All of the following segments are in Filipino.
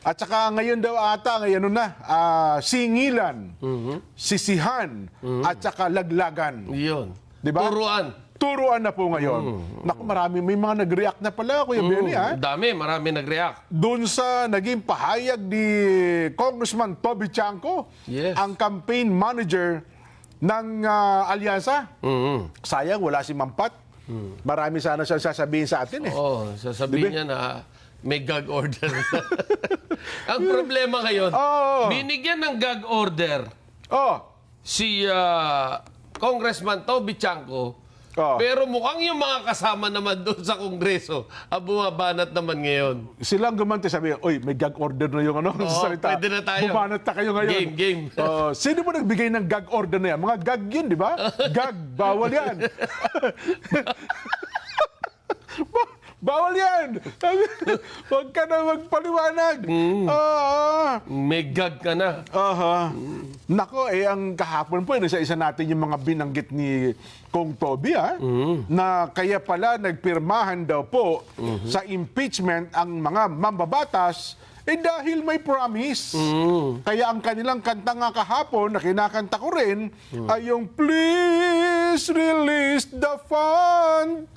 At saka ngayon daw ata, ngayon na, ah, singilan, sisihan, at saka laglagan. Yun. Di ba? Turuan. Turuan na po ngayon. Naku, marami, may mga nag-react na pala, Kuya Benny, ha? Dami, marami nag-react. Doon sa naging pahayag ni Congressman Toby Chanco, Yes. ang campaign manager ng ah, Alyansa. Mhm. Sayang, wala si Mampat. Marami sana siya sasabihin sa atin eh. Oo, sasabihin niya na may gag order. Ang problema ngayon, Oo. binigyan ng gag order Oh, si ah, Congressman Toby Chanco, Oo. pero mukhang yung mga kasama naman doon sa Kongreso ang bumabanat naman ngayon. silang gumanti sabi, oy, may gag order na yung ano, Oo, salita. pwede na tayo. Bumanat na kayo ngayon. Game, game. Oh, sino ba nagbigay ng gag order na yan? Mga gag yun, di ba? Gag, bawal yan. Ba- bawal yan. Huwag ka na magpaliwanag. Mm. Oo. May gag ka na. Aha. Nako, eh, ang kahapon po, isa-isa natin yung mga binanggit ni Kong Toby, ha? Na kaya pala nagpirmahan daw po sa impeachment ang mga mambabatas eh dahil may promise. Kaya ang kanilang kanta nga kahapon, na kinakanta ko rin, ay yung Please release the fund.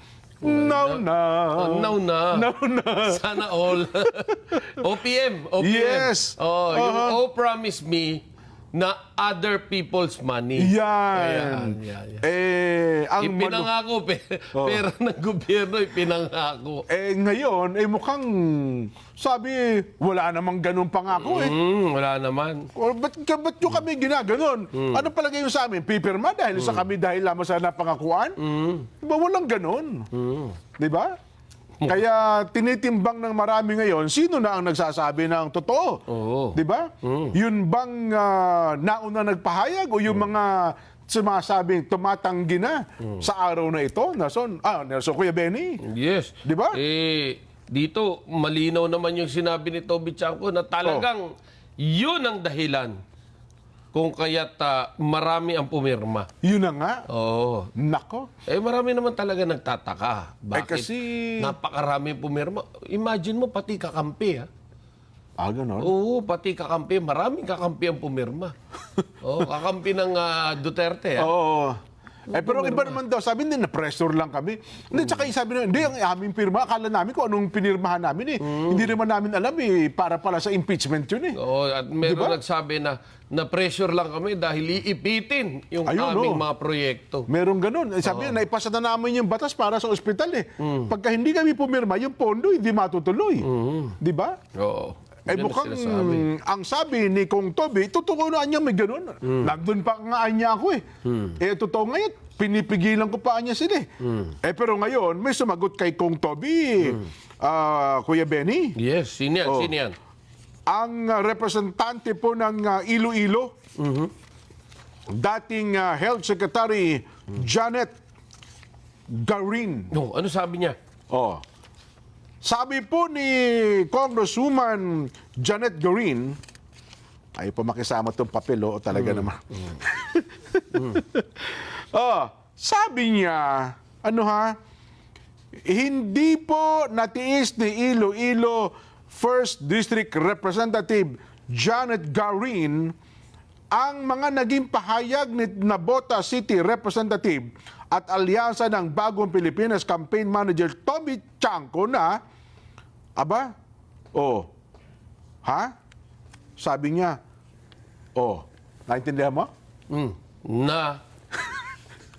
Now na. Oh, now na. Now na. Sana all. OPM. OPM. Yes. Oh, yung Uh-huh. oh, promise me na other people's money. Yan. Ayan, yan, yan. Eh, ang malu- Ipinangako, pe- pera ng gobyerno, ipinangako. Eh ngayon, eh mukhang sabi, wala namang ganun pangako eh. Hmm, wala naman. O, ba't, ka- ba't yung kami ginaganon? Ano palagay yung sa amin? Pipirma dahil sa kami dahil lamang sa napangakuan? Di ba walang ganun? Di ba? Kaya tinitimbang ng marami ngayon, sino na ang nagsasabi ng totoo? Oo. Di ba? Yun bang ah, nauna nagpahayag o yung mga sumasabing tumatanggi na sa araw na ito? Nason, ah, Nelson Kuya Benny? Yes. Di ba? Eh, dito, malinaw naman yung sinabi ni Toby Chanko na talagang yun ang dahilan kung kaya't ah, marami ang pumirma. Yun na nga. Oo. Nako. Eh, marami naman talaga nagtataka. Bakit kasi- napakarami pumirma? Imagine mo, pati kakampi, ha? Ah, ganon? Oo, pati kakampi. Maraming kakampi ang pumirma. Oo, kakampi ng ah, Duterte, ha? Oo. Eh, pero iba naman daw, sabi nila, na-pressure lang kami. Hindi, tsaka sabi nila, hindi, ang aming pirma, akala namin kung anong pinirmahan namin eh. Hindi naman namin alam eh, para pala sa impeachment yun eh. Oo, at meron Diba? nagsabi na na-pressure lang kami dahil iipitin yung Ayun, aming oo. mga proyekto. Meron ganun. Eh, sabi nila, naipasa na namin yung batas para sa ospital eh. Pagka hindi kami pumirma, yung pondo hindi matutuloy. Di ba? Oo. Eh mukhang sinasabi. ang sabi ni Kong Toby, totoo na niya may ganun. Nandun pa nga niya ako eh. Eh totoo ngayon, pinipigilan ko pa niya sila eh. Eh pero ngayon, may sumagot kay Kong Toby, ah, Kuya Benny, Yes, sino yan? Sino yan? ang ah, representante po ng ah, Iloilo, dating ah, Health Secretary Janet Garin. No, ano sabi niya? Oh. Sabi po ni Congresswoman Janet Garin, ay po makisama itong papel, oh, talaga naman. oh, sabi niya, ano ha, hindi po natiis ni Iloilo First District Representative Janet Garin ang mga naging pahayag ni Nabota City Representative at alyansa ng Bagong Pilipinas Campaign Manager Tommy Chanco na, aba, oh, ha? Sabi niya, oh, naintindihan mo? Mm, na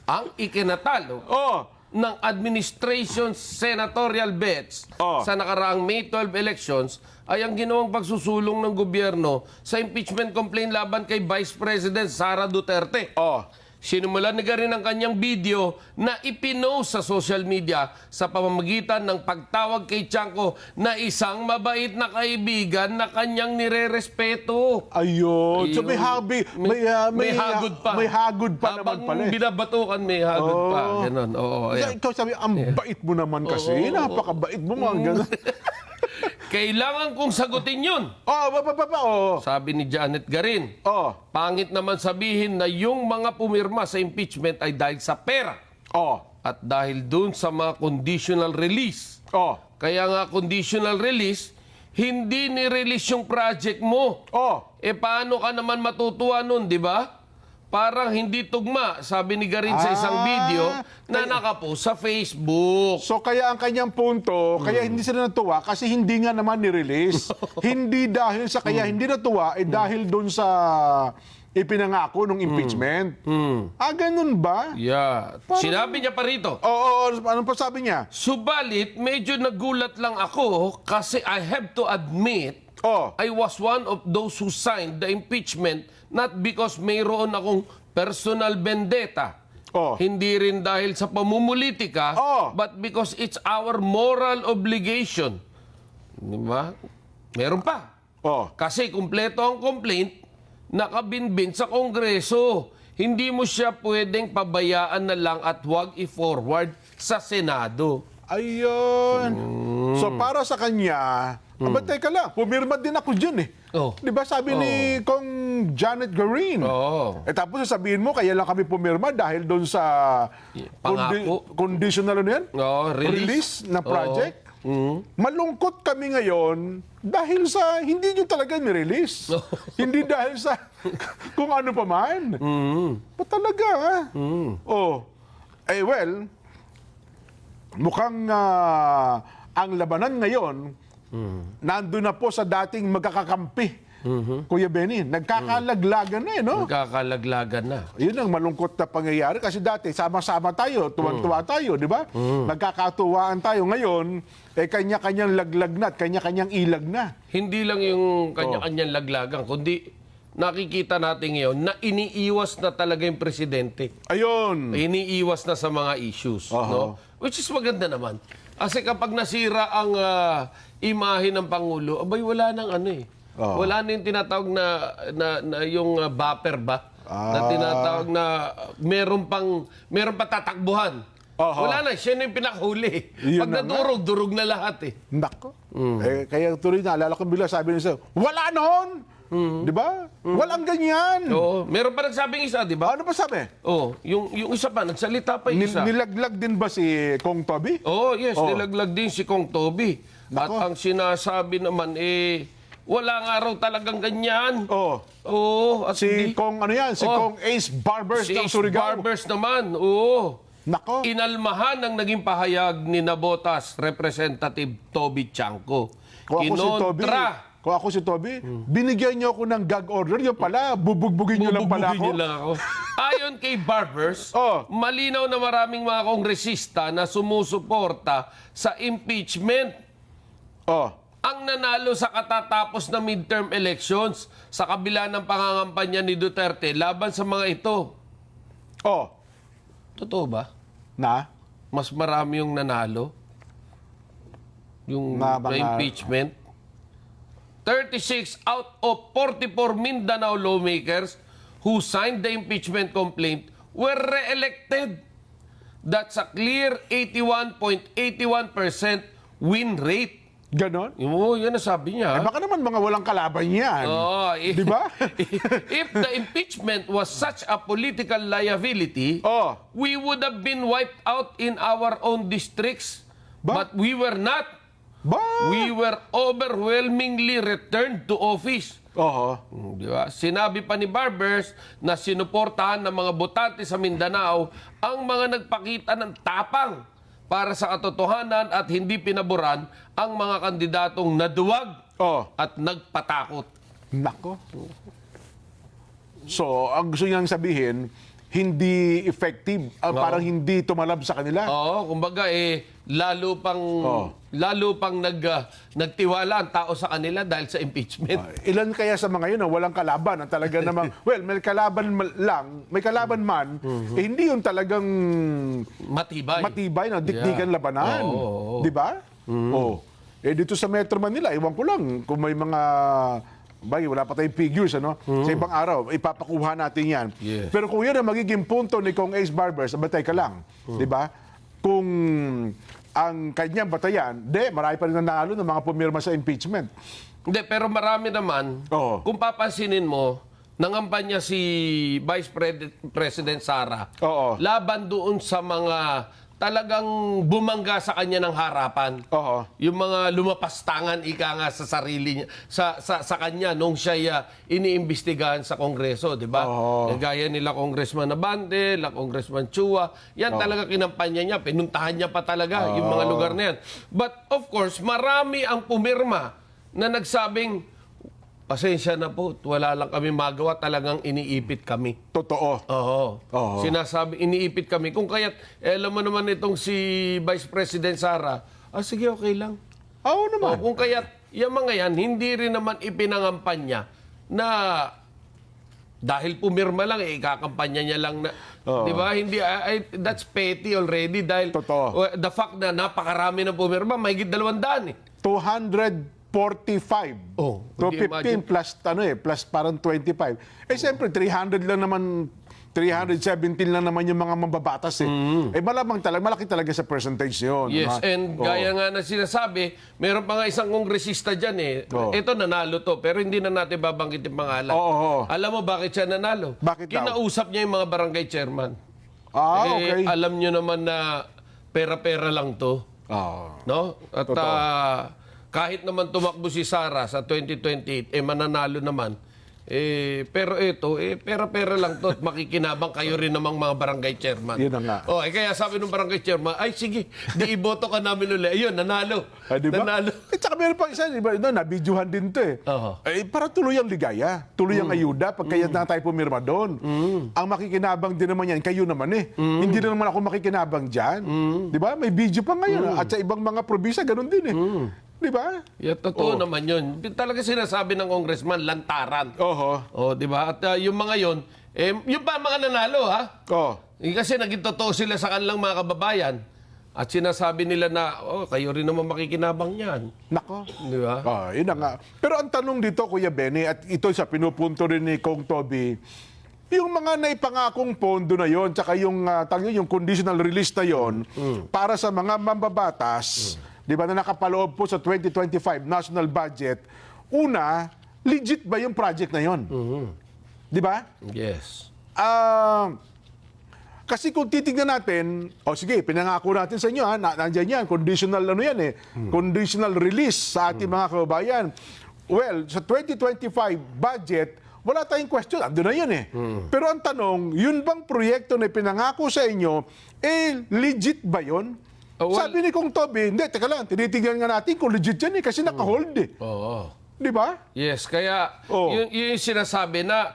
ang ikinatalo Oh, ng administration senatorial bets Oh. sa nakaraang May 12 elections ay ang ginawang pagsusulong ng gobyerno sa impeachment complaint laban kay Vice President Sara Duterte. oh, Sinimulan ni rin ang kanyang video na ipinost sa social media sa pamamagitan ng pagtawag kay Chanko na isang mabait na kaibigan na kanyang nirerespeto. ayun. So may Ayun. habi, may, ah, may, hagod pa. May hagod pa naman Habang pala. eh. binabatukan, may hagod pa. Oh. Ganon. Oo, Kaya ayan. ikaw sabi, ang bait mo naman kasi. Oo. Napakabait mo mga ganun. Kailangan kong sagutin yun. oh, ba, ba, ba, ba, oh. Sabi ni Janet Garin. Oh, Pangit naman sabihin na yung mga pumirma sa impeachment ay dahil sa pera oh, at dahil dun sa mga conditional release. oh. Kaya nga conditional release, hindi ni-release yung project mo. Oh, Eh paano ka naman matutuwa nun, di ba? Parang hindi tugma, sabi ni Garin sa isang Ah, video na nakapost sa Facebook. So kaya ang kanyang punto, kaya hindi sila natuwa kasi hindi nga naman ni-release. hindi dahil sa kaya hindi natuwa, eh dahil doon sa ipinangako ng impeachment. Ah, ganun ba? Yeah. Sinabi niya pa rito. Oo, oo, ano pa sabi niya? Subalit, medyo nagulat lang ako kasi I have to admit, Oh, I was one of those who signed the impeachment not because mayroon akong personal vendetta. Oh. Hindi rin dahil sa pamumulitika, Oh. but because it's our moral obligation. Di ba? Meron pa. oh. Kasi kumpleto ang complaint, nakabinbin sa Kongreso. Hindi mo siya pwedeng pabayaan na lang at huwag i-forward sa Senado. Ayun. So para sa kanya, aba teka lang, pumirma din ako dyan eh. Oh. Di ba sabi ni Kong Janet Garin? Oo. Eh tapos sasabihin mo, kaya lang kami pumirma dahil doon sa Pangako. conditional ano yan? Oo, release. na project. Malungkot kami ngayon dahil sa hindi nyo talaga ni-release. hindi dahil sa kung ano pa man. Ba talaga? ah? Oh. Eh well, mukhang ah, ang labanan ngayon, nandun na po sa dating magkakakampi. Kuya Benny, nagkakalaglagan na eh, no? Nagkakalaglagan na. Yun ang malungkot na pangyayari kasi dati sama-sama tayo, tuwan-tuwa tayo, di ba? Nagkakatuwaan tayo. Ngayon, eh kanya-kanyang laglag na at kanya-kanyang ilag na. Hindi lang yung kanya-kanyang laglagan, kundi nakikita natin ngayon na iniiwas na talaga yung presidente. Ayun. Iniiwas na sa mga issues. Aha. No? Which is maganda naman. Kasi kapag nasira ang ah, imahe ng Pangulo, abay wala nang ano eh. Oo. Wala na yung tinatawag na, na, na yung ah, buffer ba? Na Ah. tinatawag na meron pang meron pa tatakbuhan. Aha. Wala na, siya na yung pinakahuli. Yun Pag na nga. durog na lahat eh. Nako. Eh, kaya tuloy na, alala ko bila sabi niya, wala noon! Di ba? Walang ganyan. Oo. Meron pa nagsabing isa, di ba? Ano pa sabi? Oh, yung yung isa pa nagsalita pa yung Nil- isa. nilaglag din ba si Kong Toby? Oh, yes, Oh. nilaglag din si Kong Toby. At Nako. ang sinasabi naman eh wala nga raw talagang ganyan. Oh. Oo, at Si hindi- Kong ano yan? Si Oh. Kong Ace Barbers si ng Ace Surigao. Barbers naman. Oo. Nako. Inalmahan ang naging pahayag ni Nabotas Representative Toby Chanko. Kung ako si Toby, Kinontra. kung ako si Toby, binigyan niyo ako ng gag order. Yung pala, bubugbugin niyo lang pala Bubugbugin ako. niyo lang ako. Ayon kay Barbers, Oh. malinaw na maraming mga kongresista na sumusuporta sa impeachment Oh. ang nanalo sa katatapos na midterm elections sa kabila ng pangangampanya ni Duterte laban sa mga ito. Oh. Totoo ba? Na? Mas marami yung nanalo? Yung Na na mga- impeachment? 36 out of 44 Mindanao lawmakers who signed the impeachment complaint were re-elected. That's a clear 81.81% win rate. Ganon? Oo, yan ang sabi niya. Eh, baka naman mga walang kalaban yan. Oh, Di ba? if the impeachment was such a political liability, Oh. we would have been wiped out in our own districts. Ba? But we were not. Ba? We were overwhelmingly returned to office. Oo. Mm, Di ba? Sinabi pa ni Barbers na sinuportahan ng mga botante sa Mindanao ang mga nagpakita ng tapang para sa katotohanan at hindi pinaboran ang mga kandidatong naduwag Oh. at nagpatakot. Nako. So, ang gusto niyang sabihin, hindi effective. ah, Parang hindi tumalab sa kanila. Oo, kumbaga eh lalo pang Oo. lalo pang nag ah, nagtiwala ang tao sa kanila dahil sa impeachment. Ah, Ilan kaya sa mga yun na walang kalaban ang talaga namang, well, may kalaban lang, may kalaban man, eh, hindi yung talagang Matibay. matibay na dikdikan Yeah. labanan. Oo, oo, oo. Di ba? Oh. Eh dito sa Metro Manila, iwan ko lang kung may mga bagay, wala pa tayong figures, ano? Sa ibang araw, ipapakuha natin yan. Yes. Pero kung yan ang magiging punto ni Kong Ace Barbers, batay ka lang. Di ba? Kung ang kanyang batayan, de, marami pa rin nanalo ng mga pumirma sa impeachment. Hindi, pero marami naman. Oo. Kung papansinin mo, nangampanya si Vice Pred- President Sara Oo. laban doon sa mga talagang bumangga sa kanya ng harapan. Oo. Yung mga lumapastangan ika nga sa sarili niya sa sa, sa kanya nung siya uh, iniimbestigahan sa Kongreso, 'di ba? Oo. Eh, Gaya nila Congressman Abante, la Congressman Chua, yan talaga kinampanya niya, pinuntahan niya pa talaga yung mga lugar na yan. But of course, marami ang pumirma na nagsabing Pasensya na po, wala lang kami magawa, talagang iniipit kami. Totoo. Oo. Oo. Sinasabi, iniipit kami. Kung kaya, eh, alam mo naman itong si Vice President Sara, ah sige, okay lang. Ah, oo naman. Oo, kung kaya, yung mga yan, hindi rin naman ipinangampanya na dahil pumirma lang, eh, ikakampanya niya lang na, Oo. di ba? Hindi, ah, I, I- that's petty already dahil Totoo. the fact na napakarami na pumirma, mahigit dalawandaan eh. 200 45. Oh, so, 15 plus, ano eh, plus parang 25. Eh, oh. siyempre, 300 lang naman 317 lang naman yung mga mambabatas eh. Mm. Eh malamang talaga, malaki talaga sa percentage yun. Yes, ha? and oh. gaya nga na sinasabi, meron pa nga isang kongresista dyan eh. Oh. Ito nanalo to, pero hindi na natin babanggit yung pangalan. Oh, oh. Alam mo bakit siya nanalo? Bakit Kinausap daw? niya yung mga barangay chairman. Ah, eh, okay. Alam nyo naman na pera-pera lang to. Oh. No? At Totoo. uh, kahit naman tumakbo si Sara sa 2028, eh mananalo naman. Eh, pero ito, eh, pera-pera lang to at makikinabang kayo rin namang mga barangay chairman. Yun na nga. Oh, eh, kaya sabi ng barangay chairman, ay sige, di iboto ka namin ulit. Ayun, nanalo. Ah, di ba? Nanalo. Eh, tsaka meron pa isa, di ba? No, nabidyohan din to eh. Oo. Mm. Eh, para tuloy ang ligaya, tuloy ang ayuda, pag kaya na tayo pumirma doon. Ang makikinabang din naman yan, kayo naman eh. Mm. Hindi na naman ako makikinabang dyan. Di ba? May video pa ngayon. Mm. At sa ibang mga probinsya, ganun din eh. Di ba? Yeah, totoo naman yun. Talaga sinasabi ng congressman, lantaran. Oho. Oh, di ba? At ah, yung mga yon, eh, yung pa mga nanalo, ha? Oh. Eh, kasi naging totoo sila sa kanilang mga kababayan. At sinasabi nila na, oh, kayo rin naman makikinabang yan. Nako. Di ba? Ah, yun na nga. Pero ang tanong dito, Kuya Benny, at ito sa pinupunto rin ni Kong Toby, yung mga naipangakong pondo na yon, tsaka yung, uh, yung conditional release na yon, para sa mga mambabatas, di ba, na nakapaloob po sa 2025 national budget, una, legit ba yung project na yon? Di ba? Yes. Ah, kasi kung titignan natin, o sige, pinangako natin sa inyo, ha, na, nandyan yan, conditional ano yan eh, conditional release sa ating mga kababayan. Well, sa 2025 budget, wala tayong question, ando na yun eh. Pero ang tanong, yun bang proyekto na pinangako sa inyo, eh, legit ba yun? Oh, well- Sabi ni Kong Toby, hindi, teka lang, tinitignan nga natin kung legit yan eh, kasi naka-hold eh. Oo. Di ba? Yes, kaya Oh. yun, yun yung sinasabi na,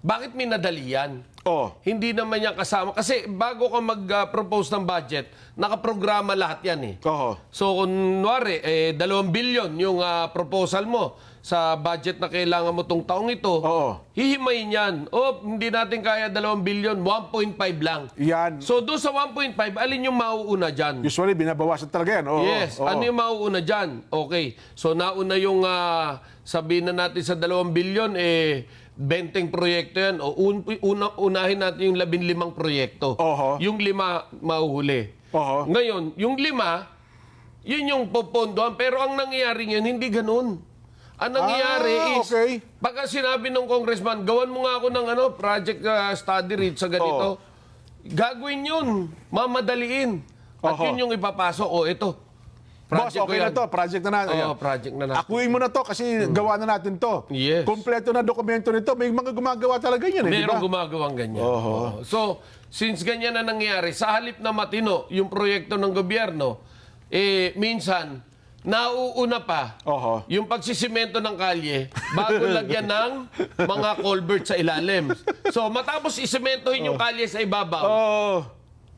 bakit may nadali yan? Oh. Hindi naman yan kasama. Kasi bago ka mag-propose ng budget, nakaprograma lahat yan eh. Oo. So, kunwari, eh, dalawang bilyon yung ah, proposal mo sa budget na kailangan mo tong taong ito, Oo. hihimayin yan. O, hindi natin kaya dalawang bilyon, 1.5 lang. Yan. So, doon sa 1.5, alin yung mauuna dyan? Usually, binabawasan talaga yan. Oo, Yes. oo. Ano yung mauuna dyan? Okay. So, nauna yung ah, sabihin na natin sa 2 bilyon, eh, benteng proyekto yan. O un- una, unahin natin yung 15 proyekto. Oho. Yung lima, mauhuli. Oho. Ngayon, yung lima, yun yung popondohan. Pero ang nangyayari yun, hindi ganun. Ang nangyayari Ah, is, okay. pagka sinabi ng congressman, gawan mo nga ako ng ano, project ah, study read sa ganito, gagawin yun, mamadaliin. At Oho. yun yung ipapasok. O, ito. Boss, Project ko okay na to. Project na natin. Oo, project na natin. Akuin mo na to kasi gawa na natin to. Yes. Kompleto na dokumento nito. May mga gumagawa talaga yan, eh, di Meron ba? gumagawang ganyan. Oho. Oo. So, since ganyan na nangyari, sa halip na matino yung proyekto ng gobyerno, eh, minsan, nauuna pa Oho. yung pagsisimento ng kalye bago lagyan ng mga culvert sa ilalim. So, matapos isimentohin yung kalye sa ibabaw, Oo.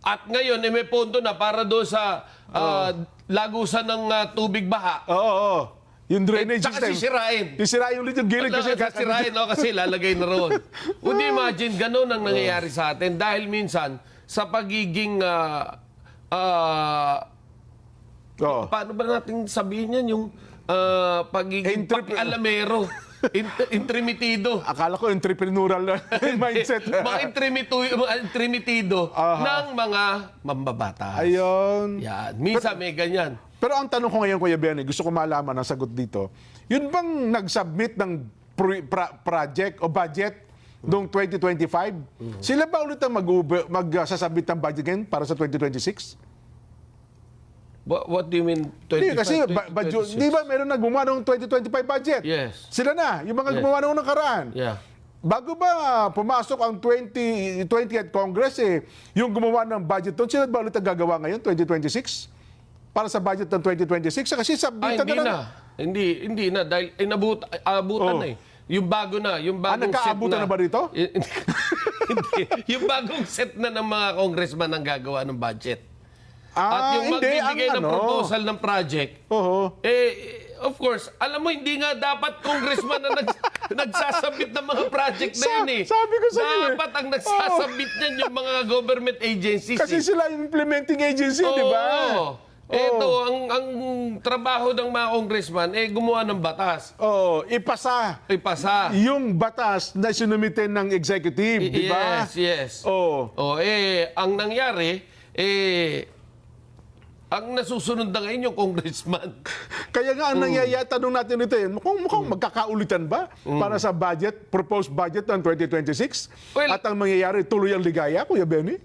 at ngayon, eh, may pondo na para doon sa ah, lagusan ng ah, tubig baha. Oo, oo. Yung drainage Tsaka system. sisirain. Sisira yung little gilid kasi... Kasi sirain, no? Kasi lalagay na roon. Would you imagine, ganun ang nangyayari sa atin dahil minsan, sa pagiging, ah, ah, Oo. paano ba natin sabihin yan, yung ah, pagiging Entrep- pakialamero, int- intrimitido. Akala ko entrepreneurial na mindset. mga intrimito, mga intrimitido ng mga mambabatas. Ayun. Yan. Minsan may ganyan. Pero ang tanong ko ngayon, Kuya Benny, gusto ko malaman ang sagot dito. Yun bang nag-submit ng pro- pra- project o budget noong 2025? Sila ba ulit ang mag- mag-sasubmit ng budget again para sa 2026? What, what do you mean 25, Hindi, kasi ba, ba, 26? di ba meron na gumawa ng 2025 budget? Yes. Sila na, yung mga Yes. gumawa nung nakaraan. Yeah. Bago ba pumasok ang 20, 20th Congress, eh, yung gumawa ng budget doon, sila ba ulit ang gagawa ngayon, 2026? Para sa budget ng 2026? Kasi Ah, sabitan hindi na, na. Hindi, hindi na. Dahil inabut, abutan Oh. na eh. Yung bago na. Yung bagong set nagkaabutan na ba rito? hindi. Yung bagong set na ng mga congressman ang gagawa ng budget. Ah, At yung hindi, magbibigay ang ng ano. proposal ng project, Oo. eh, of course, alam mo, hindi nga dapat congressman na nags- nagsasabit ng mga project na Sa- yun eh. sabi ko sa iyo eh. Dapat ang nagsasabit niyan yung mga government agencies. Kasi eh. sila yung implementing agency, di ba? Oo. Ito, ang, ang trabaho ng mga congressman, eh, gumawa ng batas. Oo, ipasa Ipasa. yung batas na sinumitin ng executive, di ba? Yes, yes. Oo. O, eh, ang nangyari, eh, ang nasusunod na ngayon yung congressman. Kaya nga, Mm. ang nangyayari, tanong natin ito, eh, mukhang, mukhang magkakaulitan ba para sa budget, proposed budget ng 2026? Well- At ang mangyayari, tuloy ang ligaya, Kuya Benny?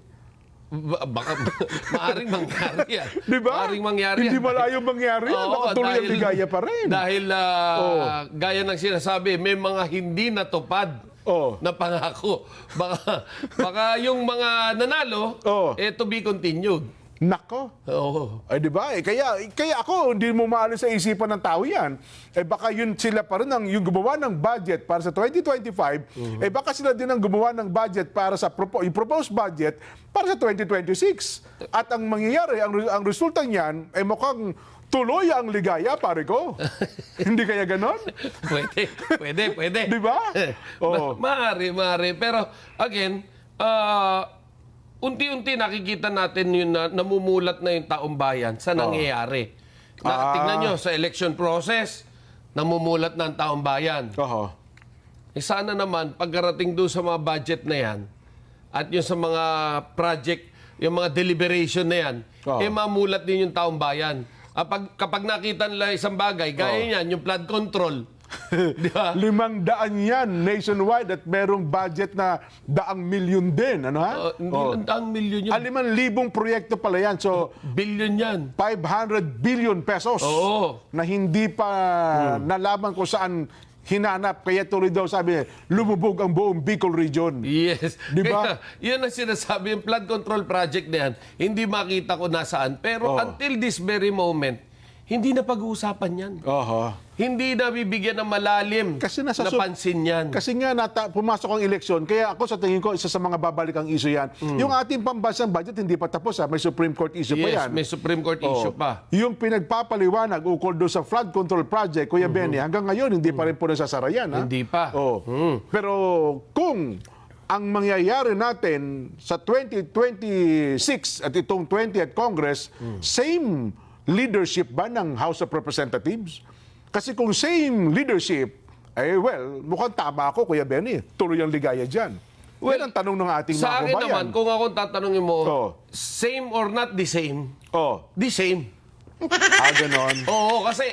Ba- Baka, maaring mangyari yan. Di ba? Maaring mangyari Hindi yan. malayo mangyari yan. Oo, Baka tuloy ang ligaya pa rin. Dahil, ah, Oo. gaya ng sinasabi, may mga hindi natupad Oo. na pangako. Baka, baka yung mga nanalo, Oo. eh, to be continued. Nako. Oo. Ay, di ba? Eh, kaya, kaya ako, hindi mo maalis sa isipan ng tao yan. Eh, baka yun sila pa rin ang, yung gumawa ng budget para sa 2025, eh, baka sila din ang gumawa ng budget para sa, propo, yung proposed budget para sa 2026. At ang mangyayari, ang, ang resulta niyan, ay mukhang tuloy ang ligaya, pare ko. hindi kaya ganon? pwede, pwede, pwede. Di ba? Oo. Ma- maaari, maaari. Pero, again, ah, unti-unti nakikita natin yun na namumulat na yung taong bayan sa nangyayari. Na, Ah. Tingnan nyo, sa election process, namumulat na ang taong bayan. Oho. Eh sana naman, pagkarating doon sa mga budget na yan, at yung sa mga project, yung mga deliberation na yan, Oo. eh mamulat din yung taong bayan. Kapag, kapag nakita nila isang bagay, gaya yan, yung flood control. Limang daan yan nationwide at merong budget na daang milyon din. Ano ha? Uh, Oh. lang daang milyon yun. Ah, limang libong proyekto pala yan. So, Billion yan. 500 billion pesos Oo. na hindi pa nalaman kung saan hinanap. Kaya tuloy daw sabi lumubog ang buong Bicol region. Yes. Di ba? Kaya, yun ang sinasabi, yung flood control project na yan, hindi makita ko nasaan. Pero Oo. until this very moment, hindi na pag-uusapan yan. Oho. Hindi na bibigyan ng malalim Kasi nasa na su- pansin yan. Kasi nga nata, pumasok ang eleksyon, kaya ako sa tingin ko, isa sa mga babalik ang issue yan. Yung ating pambansang budget hindi pa tapos ha, may Supreme Court issue pa Mm. yes, yan. may Supreme Court Oo. issue pa. Yung pinagpapaliwanag ukol doon sa flood control project, Kuya Benny, hanggang ngayon hindi pa rin po nasasara yan. Ha? Mm-hmm. Hindi pa. Oo. Pero kung ang mangyayari natin sa 2026 at itong 20th Congress, same leadership ba ng House of Representatives? Kasi kung same leadership, eh well, mukhang tama ako, Kuya Benny. Tuloy ang ligaya dyan. Well, Yan ang tanong ng ating mga Sa akin kabayan. naman, kung ako tatanungin mo, Oo. same or not the same? Oh, The same. ah, ganon. Oo, kasi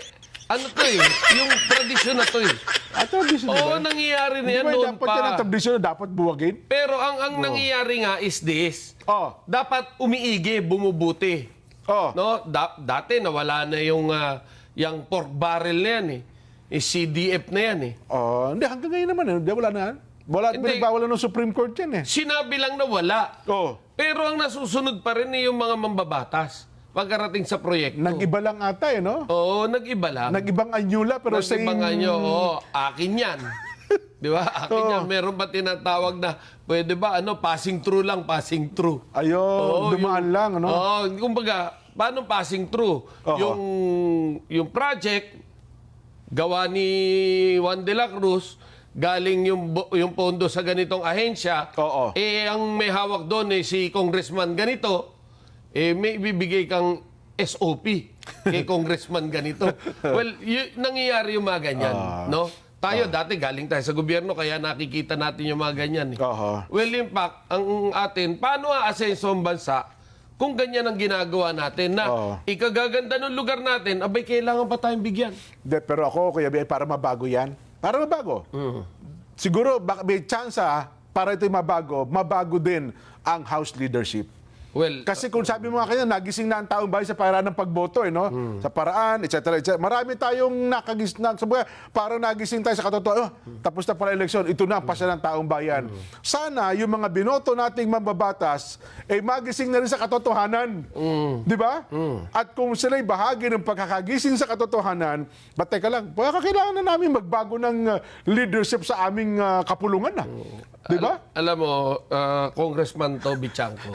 ano to eh, yung tradisyon na to eh. Ah, tradition Oo, ba? nangyayari na yan ba noon dapat yan ang pa. tradisyon na dapat buwagin? Pero ang ang nangyayari nga is this. Oh, Dapat umiigi, bumubuti. Oh. No, da- dati nawala na yung ah, yung pork barrel na yan eh. Yung CDF na yan eh. Oh, hindi, hanggang ngayon naman, eh, di, wala na. Wala, Hindi. pinagbawalan ng Supreme Court yan eh. Sinabi lang na wala. Oh, Pero ang nasusunod pa rin eh yung mga mambabatas pagkarating sa proyekto. nag-iba lang ata eh, no? Oo, nag-iba lang. Nag-ibang anyula pero same... Nag-iba nga nyo, oo, akin yan. Di ba? Akin Oo. yan. Meron ba tinatawag na, pwede ba, ano, passing through lang, passing through. Ayun, dumaan yung- lang, ano? Oo, kumbaga, paano passing through? Oo. Yung, yung project, gawa ni Juan de la Cruz, galing yung, yung pondo sa ganitong ahensya, Oo. eh, ang may hawak doon eh, si congressman ganito, eh, may ibibigay kang SOP kay congressman ganito. well, y- nangyayari yung mga ganyan, Ah. no? Tayo dati galing tayo sa gobyerno kaya nakikita natin yung mga ganyan. Eh. Oo. Well, in fact, ang atin, paano aasenso ang bansa kung ganyan ang ginagawa natin na Oo. ikagaganda ng lugar natin, abay, kailangan pa tayong bigyan. De, pero ako, Kuya Benny, para mabago yan. Para mabago. Siguro, baka may chance ah, para ito'y mabago, mabago din ang House leadership. Well, Kasi kung sabi mo nga kanya, nagising na ang taong bayan sa paraan ng pagboto, eh, no? Sa paraan, etc. etc. Marami tayong nakagis na, sabaga, parang nagising tayo sa katotohanan. Oh, tapos na pala eleksyon, ito na ang pasya ng taong bayan. Sana yung mga binoto nating mambabatas, eh magising na rin sa katotohanan. Di ba? At kung sila'y bahagi ng pagkakagising sa katotohanan, ba't teka lang, baka kailangan na namin magbago ng uh, leadership sa aming uh, kapulungan na. Di ba? Al- alam mo, ah, Congressman Toby Chanko.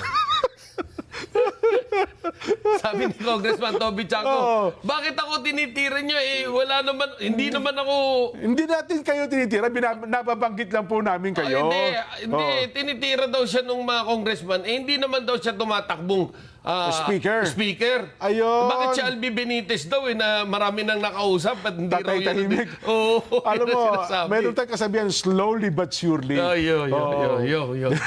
Sabi ni Congressman Toby Chanko, Oo. bakit ako tinitira niyo eh? Wala naman, hindi naman ako... Hindi natin kayo tinitira, binab- nababanggit lang po namin Ah, kayo. hindi, hindi, Oo. tinitira daw siya ng mga congressman. Eh, hindi naman daw siya tumatakbong ah, Speaker. Speaker. Ayun. Bakit si Albi Benitez daw eh, na marami nang nakausap at hindi raw Tatay yan- tahimik. Oo, Alam yun mo, meron tayong kasabihan, slowly but surely. Yo, yo, yo, Oo. yo, yo.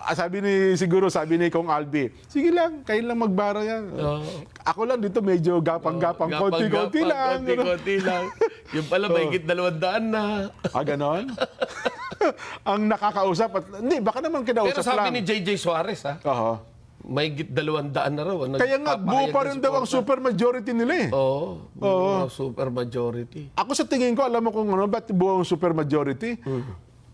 Ah, sabi ni, siguro sabi ni Kong Albi, sige lang, kayo lang magbara yan. Oo. Ako lang dito medyo gapang-gapang, konti-konti lang. ano? Konti-konti lang. Yung pala, may higit dalawang daan na. Ah, ganon? Ang nakakausap at, hindi, baka naman Pero kinausap sabi lang. ni JJ Suarez, ha, Oo. May dalawang daan na raw. Kaya nga, buo pa rin daw ang super majority nila eh. Oo, buo super majority. Ako sa tingin ko, alam mo kung ano, ba't buo ang super majority?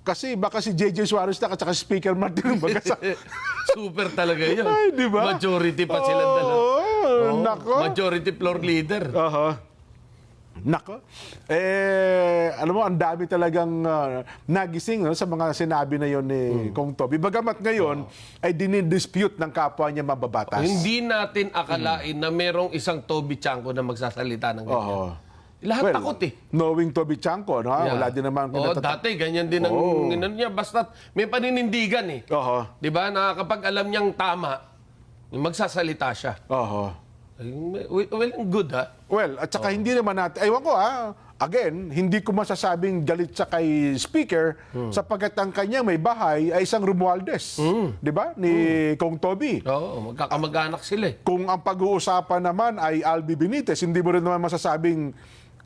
Kasi baka si JJ Suarez na at saka Speaker Martin ang bagasa. super talaga yun. Ay, di ba? Majority pa silang Oo, dalawa. Oo, nako. Majority floor leader. Aha. Nako. Eh, alam mo, ang dami talagang ah, nagising no, sa mga sinabi na yon ni Kong Toby. Bagamat ngayon, ay dinidispute ng kapwa niya mababatas. Hindi natin akalain na merong isang Toby Chanko na magsasalita ng ganyan. Oo. Lahat Well, takot eh. Knowing Toby Chanko, no? Yeah. wala din naman Oo, dati ganyan din ang Oo. inano niya. Basta may paninindigan eh. Oo. Di ba? Na kapag alam niyang tama, magsasalita siya. Oo. Ay, Well, well, good ha. Well, at saka hindi naman natin, aywan ko ah, again, hindi ko masasabing galit sa kay speaker sapagkat ang kanya may bahay ay isang Romualdez. Di ba? Ni Kong Toby. Oo, magkakamag-anak sila eh. Kung ang pag-uusapan naman ay Albi Benitez, hindi mo rin naman masasabing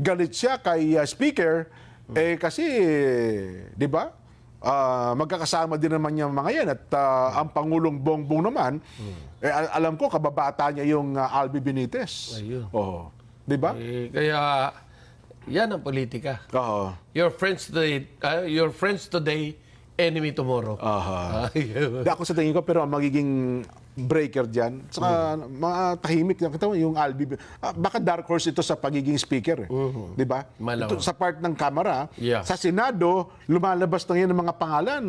galit siya kay uh, speaker eh kasi, di ba? Ah, magkakasama din naman yung mga yan at ah, ang Pangulong Bongbong naman, eh, al- alam ko kababata niya yung ah, Albi Benitez. Ayun. Oo. Di ba? Eh, kaya, yan ang politika. Oo. Your friends today, ah, your friends today, enemy tomorrow. Aha. Hindi ako sa tingin ko, pero ang magiging breaker dyan, saka mga tahimik lang. Kita mo, yung Albi, ah, baka dark horse ito sa pagiging speaker. Eh. Di ba? Ito, sa part ng Kamara, Yeah. sa Senado, lumalabas na yan ng mga pangalan.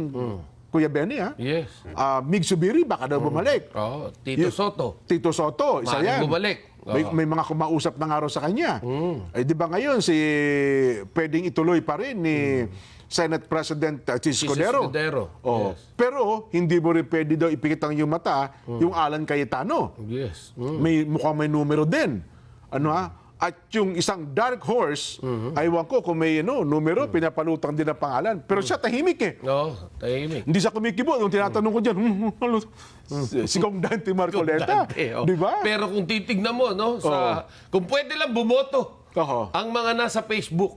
Kuya Benny, ha? Yes. Ah, Mig Subiri, baka daw bumalik. Oh, Tito Soto. Tito Soto, isa Maaaring yan. bumalik. May, Oo. may mga kumausap na nga raw sa kanya. Eh, di ba ngayon, si, pwedeng ituloy pa rin ni Senate President uh, Chis Chis Escudero. Escudero. Oh. Yes. Pero, hindi mo rin pwede daw ipikit ang yung mata, yung Alan Cayetano. Yes. Mm. May, mukhang may numero din. Ano ha? At yung isang dark horse, aywan ko kung may ano, numero, pinapalutang din ang pangalan. Pero siya tahimik eh. Oh, tahimik. Hindi siya kumikibo. Nung tinatanong ko dyan, "Hmm, hmm, ano, si si Kong Dante Marcoleta. Dante, oh. Di ba? Pero kung titignan mo, no, sa, kung pwede lang bumoto, Oo. ang mga nasa Facebook,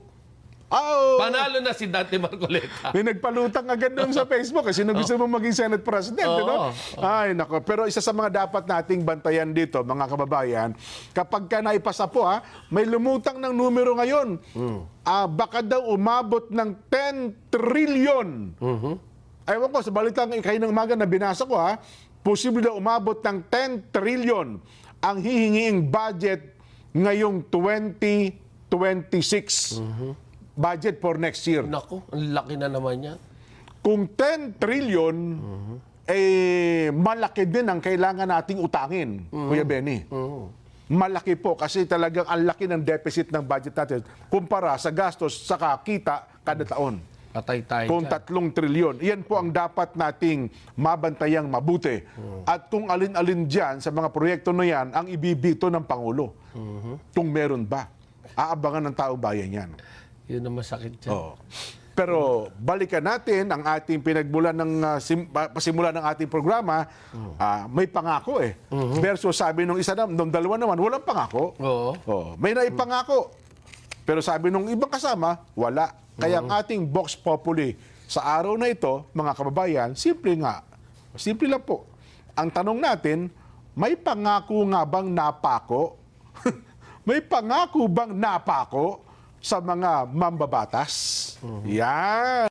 Oh, panalo na si Dante Marcoleta. may nagpalutang agad doon sa Facebook kasi sino gusto mo maging Senate President, di ba? Ay, nako. Pero isa sa mga dapat nating bantayan dito, mga kababayan, kapag ka naipasa po, ha, may lumutang ng numero ngayon. Ah, baka daw umabot ng 10 trillion. Ewan ko, sa balitang kayo ng umaga na binasa ko, ha, posible daw umabot ng 10 trillion ang hihingiing budget ngayong 2026. Budget for next year. Nako, ang laki na naman yan. Kung 10 trillion, eh, malaki din ang kailangan nating utangin, Kuya Benny. Malaki po kasi talagang ang laki ng deficit ng budget natin kumpara sa gastos sa kita kada taon. Patay tayo Kung tatlong trilyon. Iyan po ang dapat nating mabantayang mabuti. At kung alin-alin dyan sa mga proyekto na yan, ang ibibito ng Pangulo. Kung meron ba. Aabangan ng tao bayan yan. Yun ang masakit dyan. Oo. Pero balikan natin ang ating pinagmulan ng ah, sim- pa- pasimula ng ating programa, ah, may pangako eh. Versus sabi nung isa na, nung dalawa naman, walang pangako. Oo. Oh, may naipangako. Pero sabi nung ibang kasama, wala. Kaya ang ating Vox Populi sa araw na ito, mga kababayan, simple nga. Simple lang po. ang tanong natin, may pangako nga bang napako? may pangako bang napako sa mga mambabatas? Yan.